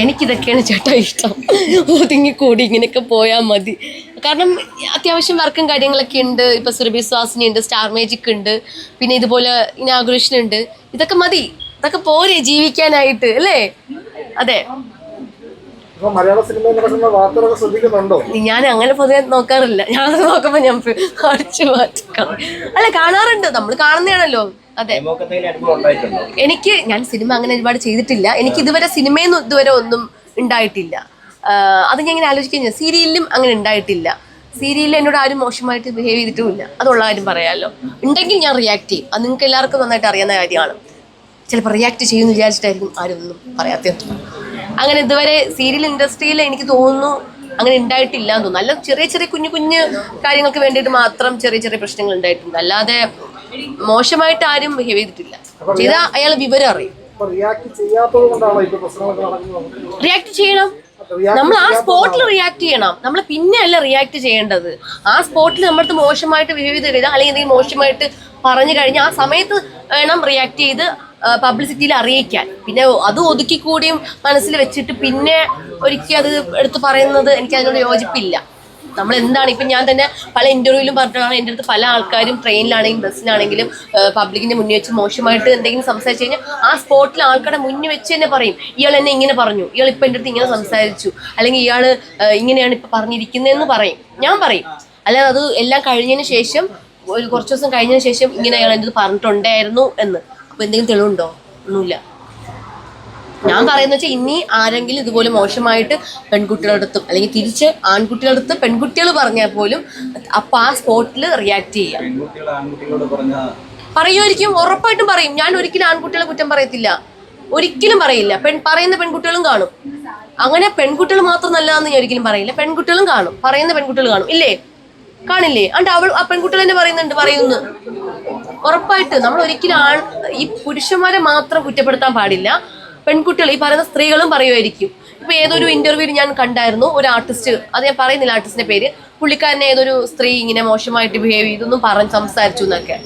എനിക്കിതൊക്കെയാണ് ചേട്ടാ ഇഷ്ടം. ഒതുങ്ങിക്കൂടി ഇങ്ങനെയൊക്കെ പോയാൽ മതി. കാരണം അത്യാവശ്യം വർക്കും കാര്യങ്ങളൊക്കെ ഉണ്ട്. ഇപ്പൊ സുരഭി സ്വാസിനി ഉണ്ട് സ്റ്റാർ മേജിക് ഉണ്ട് പിന്നെ ഇതുപോലെ ഇനാഗുറേഷൻ ഉണ്ട്. ഇതൊക്കെ മതി. ഇതൊക്കെ പോരെ ജീവിക്കാനായിട്ട് അല്ലേ? അതെ. ഞാൻ അങ്ങനെ പൊതുവെ നോക്കാറില്ല. ഞാൻ നോക്കുമ്പോ ഞാൻ അടിച്ചു മാറ്റാം. അല്ല കാണാറുണ്ട്. നമ്മൾ കാണുന്നതാണല്ലോ. അതെ. എനിക്ക് ഞാൻ സിനിമ അങ്ങനെ ഒരുപാട് ചെയ്തിട്ടില്ല. എനിക്ക് ഇതുവരെ സിനിമയൊന്നും ഇതുവരെ ഒന്നും ഉണ്ടായിട്ടില്ല. അത് ഞാൻ ഇങ്ങനെ ആലോചിക്കുന്നത് സീരിയലിലും അങ്ങനെ ഉണ്ടായിട്ടില്ല. സീരിയലിൽ എന്നോട് ആരും മോശമായിട്ട് ബിഹേവ് ചെയ്തിട്ടുമില്ല. അതുള്ള കാര്യം പറയാമല്ലോ ഉണ്ടെങ്കിൽ ഞാൻ റിയാക്ട് ചെയ്യും. അത് നിങ്ങൾക്ക് എല്ലാവർക്കും നന്നായിട്ട് അറിയുന്ന കാര്യമാണ്. ചിലപ്പോൾ റിയാക്ട് ചെയ്യുമെന്ന് വിചാരിച്ചിട്ടായിരിക്കും ആരും ഒന്നും പറയാത്തത്. അങ്ങനെ ഇതുവരെ സീരിയൽ ഇൻഡസ്ട്രിയിൽ എനിക്ക് തോന്നുന്നു അങ്ങനെ ഉണ്ടായിട്ടില്ല എന്ന് തോന്നുന്നു. നല്ല ചെറിയ ചെറിയ കുഞ്ഞു കുഞ്ഞു കാര്യങ്ങൾക്ക് വേണ്ടിയിട്ട് മാത്രം ചെറിയ ചെറിയ പ്രശ്നങ്ങൾ ഉണ്ടായിട്ടുണ്ട്. അല്ലാതെ മോശമായിട്ട് ആരും ബിഹേവ് ചെയ്തിട്ടില്ല ചെയ്താൽ അയാൾ വിവരം അറിയും. റിയാക്ട് ചെയ്യണം. നമ്മൾ ആ സ്പോട്ടിൽ റിയാക്ട് ചെയ്യണം. നമ്മൾ പിന്നെ അല്ല റിയാക്ട് ചെയ്യേണ്ടത്. ആ സ്പോട്ടിൽ നമ്മളടുത്ത് മോശമായിട്ട് ബിഹേവ് ചെയ്ത് കഴിഞ്ഞാൽ അല്ലെങ്കിൽ എന്തെങ്കിലും മോശമായിട്ട് പറഞ്ഞു കഴിഞ്ഞാൽ ആ സമയത്ത് വേണം റിയാക്ട് ചെയ്ത് പബ്ലിസിറ്റിയിൽ അറിയിക്കാൻ. പിന്നെ അത് ഒതുക്കി കൂടിയും മനസ്സിൽ വെച്ചിട്ട് പിന്നെ ഒരിക്കലും അത് എടുത്ത് പറയുന്നത് എനിക്ക് അതിനോട് യോജിപ്പില്ല. നമ്മൾ എന്താണ് ഇപ്പം ഞാൻ തന്നെ പല ഇന്റർവ്യൂവിലും പറഞ്ഞിട്ടാണ് എന്റെ അടുത്ത് പല ആൾക്കാരും ട്രെയിനിലാണെങ്കിലും ബസ്സിലാണെങ്കിലും പബ്ലിക്കിന്റെ മുന്നിൽ വെച്ച് മോശമായിട്ട് എന്തെങ്കിലും സംസാരിച്ചു കഴിഞ്ഞാൽ ആ സ്പോട്ടിൽ ആൾക്കാരുടെ മുന്നിൽ വെച്ച് തന്നെ പറയും. ഇയാൾ എന്നെ ഇങ്ങനെ പറഞ്ഞു. ഇയാൾ ഇപ്പം എന്റെ അടുത്ത് ഇങ്ങനെ സംസാരിച്ചു. അല്ലെങ്കിൽ ഇയാൾ ഇങ്ങനെയാണ് ഇപ്പം പറഞ്ഞിരിക്കുന്നതെന്ന് പറയും. ഞാൻ പറയും. അല്ലാതെ അത് എല്ലാം കഴിഞ്ഞതിന് ശേഷം ഒരു കുറച്ച് ദിവസം കഴിഞ്ഞതിന് ശേഷം ഇങ്ങനെ അയാൾ എന്റെ അടുത്ത് പറഞ്ഞിട്ടുണ്ടായിരുന്നു എന്ന്. അപ്പോൾ എന്തെങ്കിലും തെളിവുണ്ടോ? ഒന്നുമില്ല. ഞാൻ പറയുന്നത് വെച്ചാൽ ഇനി ആരെങ്കിലും ഇതുപോലെ മോശമായിട്ട് പെൺകുട്ടികളുടെ അടുത്തും അല്ലെങ്കിൽ തിരിച്ച് ആൺകുട്ടികളുടെ അടുത്ത് പെൺകുട്ടികൾ പറഞ്ഞാൽ പോലും അപ്പം ആ സ്പോട്ടിൽ റിയാക്ട് ചെയ്യാം. പറയുമായിരിക്കും ഉറപ്പായിട്ടും പറയും. ഞാൻ ഒരിക്കലും ആൺകുട്ടികളെ കുറ്റം പറയത്തില്ല. ഒരിക്കലും പറയില്ല. പെൺ പറയുന്ന പെൺകുട്ടികളും കാണും. അങ്ങനെ പെൺകുട്ടികൾ മാത്രം നല്ലതാന്ന് ഞാൻ ഒരിക്കലും പറയില്ല. പെൺകുട്ടികളും കാണും. പറയുന്ന പെൺകുട്ടികൾ കാണും. ഇല്ലേ? കാണില്ലേ? അണ്ട് അവൾ ആ പെൺകുട്ടികൾ തന്നെ പറയുന്നുണ്ട് പറയുന്നു. ഉറപ്പായിട്ട് നമ്മൾ ഒരിക്കലും ആൺ ഈ പുരുഷന്മാരെ മാത്രം കുറ്റപ്പെടുത്താൻ പാടില്ല. പെൺകുട്ടികൾ ഈ പറയുന്ന സ്ത്രീകളും പറയുമായിരിക്കും. ഇപ്പൊ ഏതൊരു ഇന്റർവ്യൂവിൽ ഞാൻ കണ്ടായിരുന്നു ഒരു ആർട്ടിസ്റ്റ് അത് ഞാൻ പറയുന്നില്ല ആർട്ടിസ്റ്റിന്റെ പേര്. പുള്ളിക്കാരനെ ഏതൊരു സ്ത്രീ ഇങ്ങനെ മോശമായിട്ട് ബിഹേവ് ചെയ്തൊന്നും പറഞ്ഞ് സംസാരിച്ചു എന്നൊക്കെ.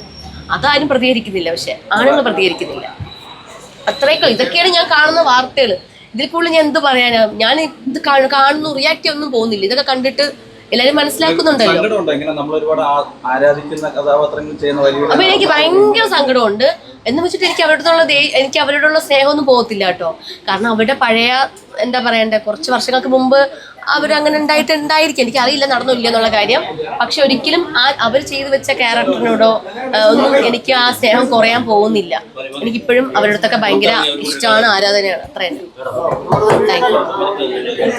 അതാരും പ്രതികരിക്കുന്നില്ല പക്ഷെ ആണുങ്ങൾ പ്രതികരിക്കുന്നില്ല. അത്രയൊക്കെ ഇതൊക്കെയാണ് ഞാൻ കാണുന്ന വാർത്തകൾ ഇതിൽ കൂടുതൽ ഞാൻ എന്ത് പറയാനാ? ഞാൻ ഇത് കാണുന്നു റിയാക്ട് ഒന്നും പോകുന്നില്ല. ഇതൊക്കെ കണ്ടിട്ട് എല്ലാരും മനസ്സിലാക്കുന്നുണ്ടല്ലോ. അപ്പൊ എനിക്ക് ഭയങ്കര സങ്കടമുണ്ട്. എന്ന് വെച്ചിട്ട് എനിക്ക് അവരോടുള്ള എനിക്ക് അവരോടുള്ള സ്നേഹമൊന്നും പോകത്തില്ല കേട്ടോ. കാരണം അവരുടെ പഴയ എന്താ പറയണ്ടേ കുറച്ച് വർഷങ്ങൾക്ക് മുമ്പ് അവരങ്ങനെ ഉണ്ടായിട്ടുണ്ടായിരിക്കും. എനിക്ക് അറിയില്ല നടന്നില്ല എന്നുള്ള കാര്യം. പക്ഷെ ഒരിക്കലും ആ അവർ ചെയ്തു വെച്ച ക്യാരക്ടറിനോടോ ഒന്നും എനിക്ക് ആ സ്നേഹം കുറയാൻ പോകുന്നില്ല. എനിക്കിപ്പോഴും അവരുടെ അടുത്തൊക്കെ ഭയങ്കര ഇഷ്ടമാണ് ആരാധനയാണ്. അത്ര തന്നെ താങ്ക് യു